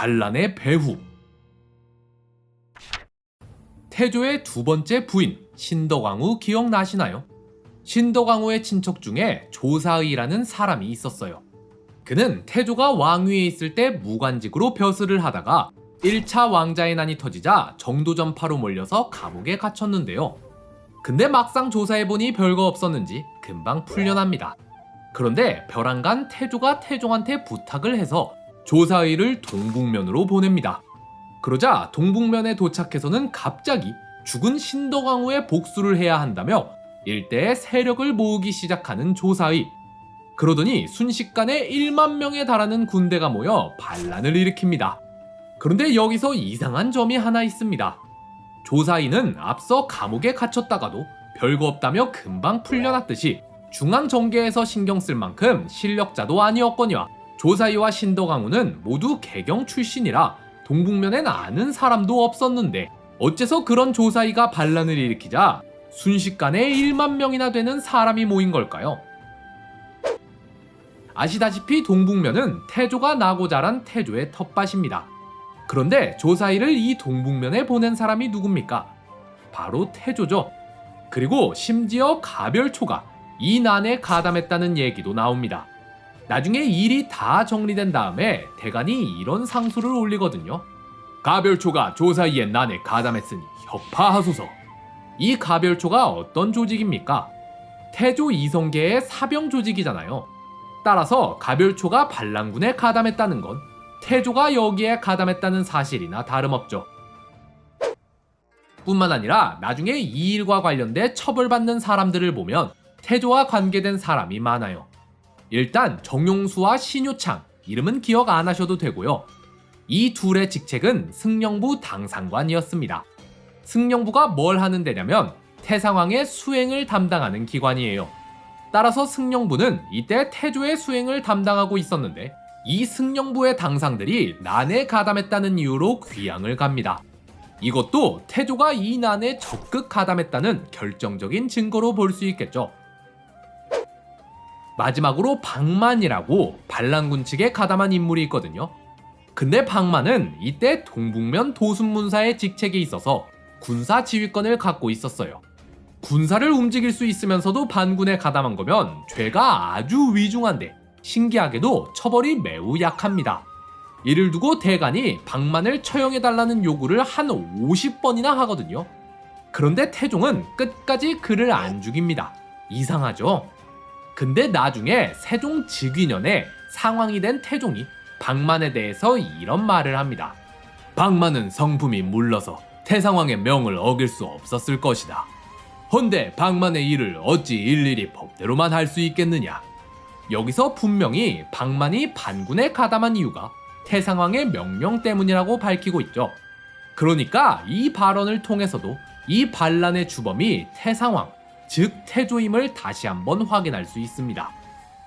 반란의 배후 태조의 두 번째 부인 신덕왕후 기억나시나요? 신덕왕후의 친척 중에 조사의라는 사람이 있었어요. 그는 태조가 왕위에 있을 때 무관직으로 벼슬을 하다가 1차 왕자의 난이 터지자 정도전파로 몰려서 감옥에 갇혔는데요. 근데 막상 조사해보니 별거 없었는지 금방 풀려납니다. 그런데 벼랑간 태조가 태종한테 부탁을 해서 조사의를 동북면으로 보냅니다. 그러자 동북면에 도착해서는 갑자기 죽은 신덕왕후의 복수를 해야 한다며 일대에 세력을 모으기 시작하는 조사의. 그러더니 순식간에 1만 명에 달하는 군대가 모여 반란을 일으킵니다. 그런데 여기서 이상한 점이 하나 있습니다. 조사의는 앞서 감옥에 갇혔다가도 별거 없다며 금방 풀려났듯이 중앙 정계에서 신경 쓸 만큼 실력자도 아니었거니와 조사의와 신덕왕후는 모두 개경 출신이라 동북면엔 아는 사람도 없었는데 어째서 그런 조사의가 반란을 일으키자 순식간에 1만 명이나 되는 사람이 모인 걸까요? 아시다시피 동북면은 태조가 나고 자란 태조의 텃밭입니다. 그런데 조사의를 이 동북면에 보낸 사람이 누굽니까? 바로 태조죠. 그리고 심지어 가별초가 이 난에 가담했다는 얘기도 나옵니다. 나중에 일이 다 정리된 다음에 대간이 이런 상소를 올리거든요. 가별초가 조사의의 난에 가담했으니 협파하소서. 이 가별초가 어떤 조직입니까? 태조 이성계의 사병 조직이잖아요. 따라서 가별초가 반란군에 가담했다는 건 태조가 여기에 가담했다는 사실이나 다름없죠. 뿐만 아니라 나중에 이 일과 관련돼 처벌받는 사람들을 보면 태조와 관계된 사람이 많아요. 일단 정용수와 신유창 이름은 기억 안 하셔도 되고요. 이 둘의 직책은 승령부 당상관이었습니다. 승령부가 뭘 하는 데냐면 태상왕의 수행을 담당하는 기관이에요. 따라서 승령부는 이때 태조의 수행을 담당하고 있었는데 이 승령부의 당상들이 난에 가담했다는 이유로 귀양을 갑니다. 이것도 태조가 이 난에 적극 가담했다는 결정적인 증거로 볼 수 있겠죠. 마지막으로 방만이라고 반란군 측에 가담한 인물이 있거든요. 근데 방만은 이때 동북면 도순문사의 직책에 있어서 군사 지휘권을 갖고 있었어요. 군사를 움직일 수 있으면서도 반군에 가담한 거면 죄가 아주 위중한데 신기하게도 처벌이 매우 약합니다. 이를 두고 대간이 방만을 처형해달라는 요구를 한 50번이나 하거든요. 그런데 태종은 끝까지 그를 안 죽입니다. 이상하죠? 근데 나중에 세종 즉위년에 상황이 된 태종이 방만에 대해서 이런 말을 합니다. 방만은 성품이 물러서 태상왕의 명을 어길 수 없었을 것이다. 헌데 방만의 일을 어찌 일일이 법대로만 할 수 있겠느냐? 여기서 분명히 방만이 반군에 가담한 이유가 태상왕의 명령 때문이라고 밝히고 있죠. 그러니까 이 발언을 통해서도 이 반란의 주범이 태상왕, 즉 태조임을 다시 한번 확인할 수 있습니다.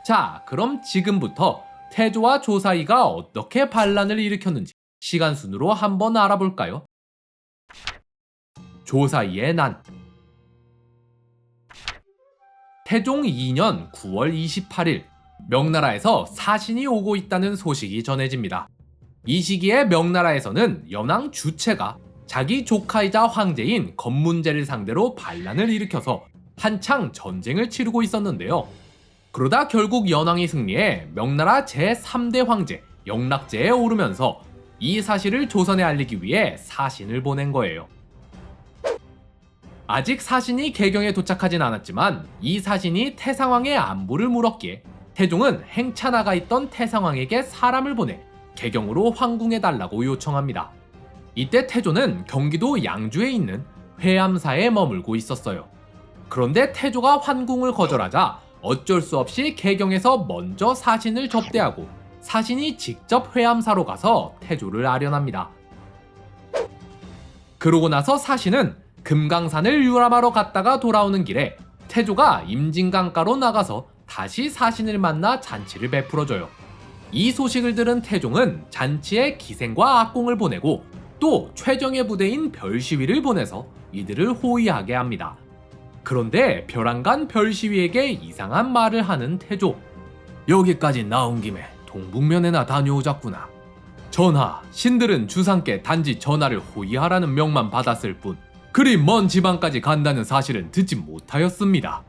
자, 그럼 지금부터 태조와 조사이가 어떻게 반란을 일으켰는지 시간 순으로 한번 알아볼까요? 조사이의 난 태종 2년 9월 28일 명나라에서 사신이 오고 있다는 소식이 전해집니다. 이 시기에 명나라에서는 연왕 주체가 자기 조카이자 황제인 건문제를 상대로 반란을 일으켜서 한창 전쟁을 치르고 있었는데요. 그러다 결국 연왕이 승리해 명나라 제3대 황제 영락제에 오르면서 이 사실을 조선에 알리기 위해 사신을 보낸 거예요. 아직 사신이 개경에 도착하진 않았지만 이 사신이 태상왕의 안부를 물었기에 태종은 행차 나가 있던 태상왕에게 사람을 보내 개경으로 황궁해 달라고 요청합니다. 이때 태조는 경기도 양주에 있는 회암사에 머물고 있었어요. 그런데 태조가 환궁을 거절하자 어쩔 수 없이 개경에서 먼저 사신을 접대하고 사신이 직접 회암사로 가서 태조를 아련합니다. 그러고 나서 사신은 금강산을 유람하러 갔다가 돌아오는 길에 태조가 임진강가로 나가서 다시 사신을 만나 잔치를 베풀어줘요. 이 소식을 들은 태종은 잔치에 기생과 악공을 보내고 또 최정예 부대인 별시위를 보내서 이들을 호위하게 합니다. 그런데 벼랑간 별시위에게 이상한 말을 하는 태조. 여기까지 나온 김에 동북면에나 다녀오자꾸나. 전하, 신들은 주상께 단지 전하를 호위하라는 명만 받았을 뿐 그리 먼 지방까지 간다는 사실은 듣지 못하였습니다.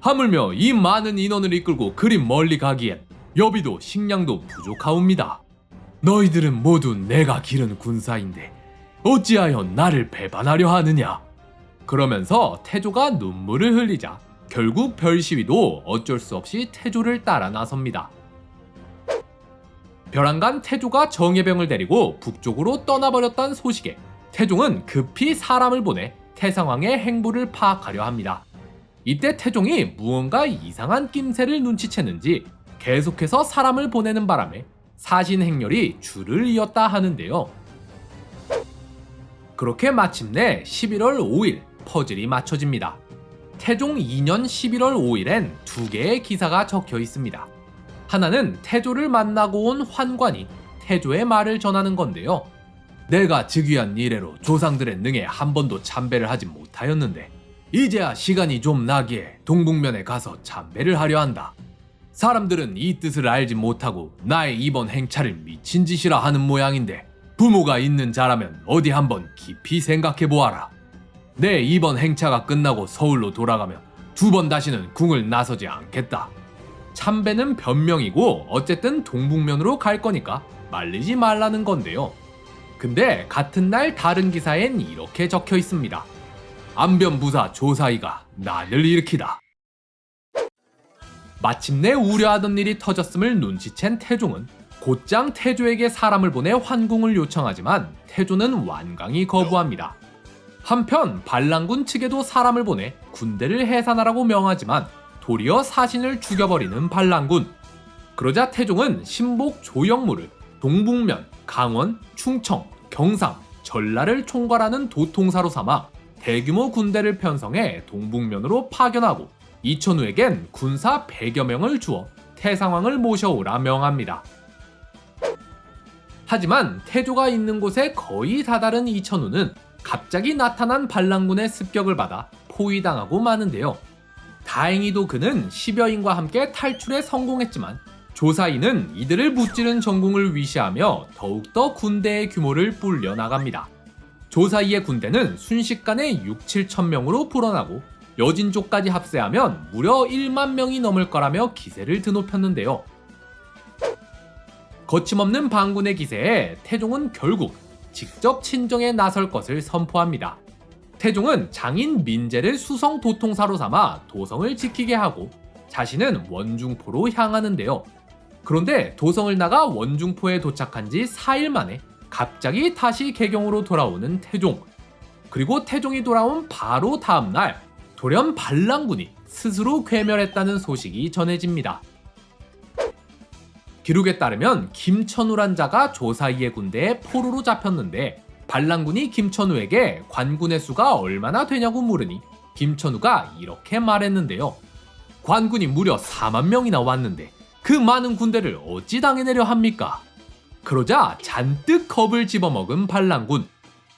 하물며 이 많은 인원을 이끌고 그리 멀리 가기엔 여비도 식량도 부족하옵니다. 너희들은 모두 내가 기른 군사인데 어찌하여 나를 배반하려 하느냐? 그러면서 태조가 눈물을 흘리자 결국 별시위도 어쩔 수 없이 태조를 따라 나섭니다. 벼랑간 태조가 정예병을 데리고 북쪽으로 떠나버렸다는 소식에 태종은 급히 사람을 보내 태상왕의 행보를 파악하려 합니다. 이때 태종이 무언가 이상한 낌새를 눈치챘는지 계속해서 사람을 보내는 바람에 사신 행렬이 줄을 이었다 하는데요. 그렇게 마침내 11월 5일 퍼즐이 맞춰집니다. 태종 2년 11월 5일엔 두 개의 기사가 적혀 있습니다. 하나는 태조를 만나고 온 환관이 태조의 말을 전하는 건데요. 내가 즉위한 이래로 조상들의 능에 한 번도 참배를 하지 못하였는데 이제야 시간이 좀 나기에 동북면에 가서 참배를 하려 한다. 사람들은 이 뜻을 알지 못하고 나의 이번 행차를 미친 짓이라 하는 모양인데 부모가 있는 자라면 어디 한번 깊이 생각해 보아라. 내 이번 행차가 끝나고 서울로 돌아가면 두 번 다시는 궁을 나서지 않겠다. 참배는 변명이고 어쨌든 동북면으로 갈 거니까 말리지 말라는 건데요. 근데 같은 날 다른 기사엔 이렇게 적혀 있습니다. 안변부사 조사이가 난을 일으키다. 마침내 우려하던 일이 터졌음을 눈치챈 태종은 곧장 태조에게 사람을 보내 환궁을 요청하지만 태조는 완강히 거부합니다. 한편 반란군 측에도 사람을 보내 군대를 해산하라고 명하지만 도리어 사신을 죽여버리는 반란군. 그러자 태종은 신복 조영무를 동북면, 강원, 충청, 경상, 전라를 총괄하는 도통사로 삼아 대규모 군대를 편성해 동북면으로 파견하고 이천우에겐 군사 100여 명을 주어 태상왕을 모셔오라 명합니다. 하지만 태조가 있는 곳에 거의 다다른 이천우는 갑자기 나타난 반란군의 습격을 받아 포위당하고 마는데요. 다행히도 그는 10여인과 함께 탈출에 성공했지만 조사인은 이들을 무찌른 전공을 위시하며 더욱더 군대의 규모를 불려 나갑니다. 조사이의 군대는 순식간에 6, 7천 명으로 불어나고 여진족까지 합세하면 무려 1만 명이 넘을 거라며 기세를 드높였는데요. 거침없는 반군의 기세에 태종은 결국 직접 친정에 나설 것을 선포합니다. 태종은 장인 민재를 수성 도통사로 삼아 도성을 지키게 하고 자신은 원중포로 향하는데요. 그런데 도성을 나가 원중포에 도착한 지 4일 만에 갑자기 다시 개경으로 돌아오는 태종. 그리고 태종이 돌아온 바로 다음 날 돌연 반란군이 스스로 괴멸했다는 소식이 전해집니다. 기록에 따르면 김천우란 자가 조사이의 군대에 포로로 잡혔는데 반란군이 김천우에게 관군의 수가 얼마나 되냐고 물으니 김천우가 이렇게 말했는데요. 관군이 무려 4만 명이나 왔는데 그 많은 군대를 어찌 당해내려 합니까? 그러자 잔뜩 겁을 집어먹은 반란군.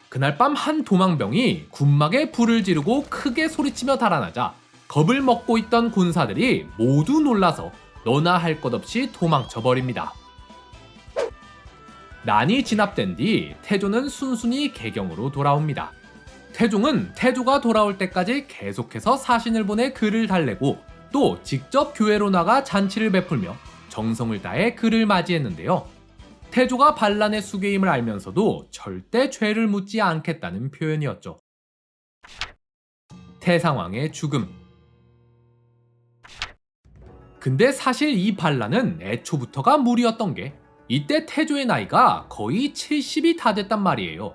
그날 밤 한 도망병이 군막에 불을 지르고 크게 소리치며 달아나자 겁을 먹고 있던 군사들이 모두 놀라서 너나 할 것 없이 도망쳐 버립니다. 난이 진압된 뒤 태조는 순순히 개경으로 돌아옵니다. 태종은 태조가 돌아올 때까지 계속해서 사신을 보내 글을 달래고 또 직접 교회로 나가 잔치를 베풀며 정성을 다해 그를 맞이했는데요. 태조가 반란의 수괴임을 알면서도 절대 죄를 묻지 않겠다는 표현이었죠. 태상왕의 죽음. 근데 사실 이 반란은 애초부터가 무리였던 게 이때 태조의 나이가 거의 70이 다 됐단 말이에요.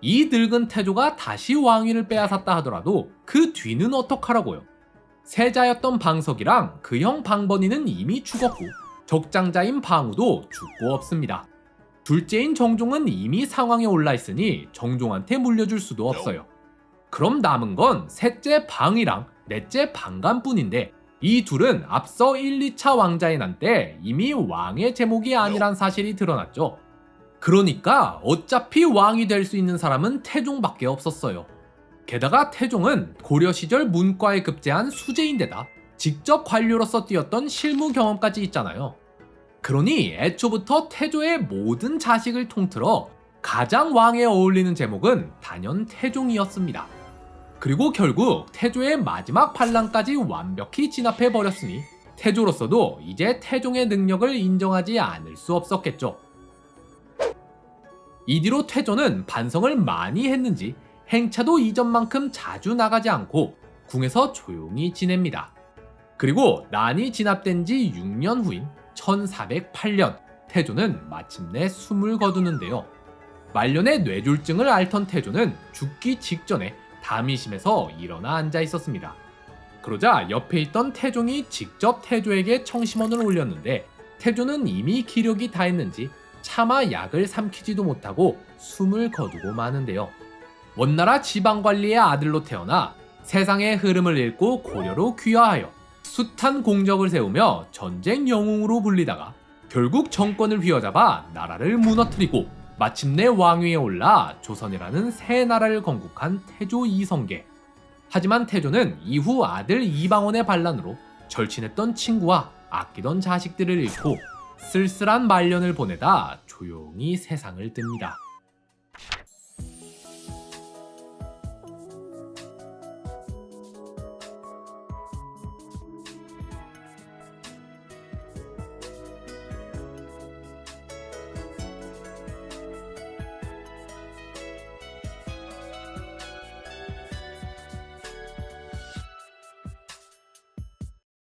이 늙은 태조가 다시 왕위를 빼앗았다 하더라도 그 뒤는 어떡하라고요? 세자였던 방석이랑 그 형 방번이는 이미 죽었고 적장자인 방우도 죽고 없습니다. 둘째인 정종은 이미 상황에 올라 있으니 정종한테 물려줄 수도 없어요. 그럼 남은 건 셋째 방이랑 넷째 방간뿐인데 이 둘은 앞서 1, 2차 왕자의 난 때 이미 왕의 제목이 아니란 사실이 드러났죠. 그러니까 어차피 왕이 될 수 있는 사람은 태종밖에 없었어요. 게다가 태종은 고려 시절 문과에 급제한 수재인데다 직접 관료로서 뛰었던 실무 경험까지 있잖아요. 그러니 애초부터 태조의 모든 자식을 통틀어 가장 왕에 어울리는 제목은 단연 태종이었습니다. 그리고 결국 태조의 마지막 반란까지 완벽히 진압해 버렸으니 태조로서도 이제 태종의 능력을 인정하지 않을 수 없었겠죠. 이 뒤로 태조는 반성을 많이 했는지 행차도 이전만큼 자주 나가지 않고 궁에서 조용히 지냅니다. 그리고 난이 진압된 지 6년 후인 1408년 태조는 마침내 숨을 거두는데요. 말년의 뇌졸증을 앓던 태조는 죽기 직전에 담이 심해서 일어나 앉아 있었습니다. 그러자 옆에 있던 태종이 직접 태조에게 청심원을 올렸는데 태조는 이미 기력이 다했는지 차마 약을 삼키지도 못하고 숨을 거두고 마는데요. 원나라 지방관리의 아들로 태어나 세상의 흐름을 읽고 고려로 귀화하여 숱한 공적을 세우며 전쟁 영웅으로 불리다가 결국 정권을 휘어잡아 나라를 무너뜨리고 마침내 왕위에 올라 조선이라는 새 나라를 건국한 태조 이성계. 하지만 태조는 이후 아들 이방원의 반란으로 절친했던 친구와 아끼던 자식들을 잃고 쓸쓸한 말년을 보내다 조용히 세상을 뜹니다.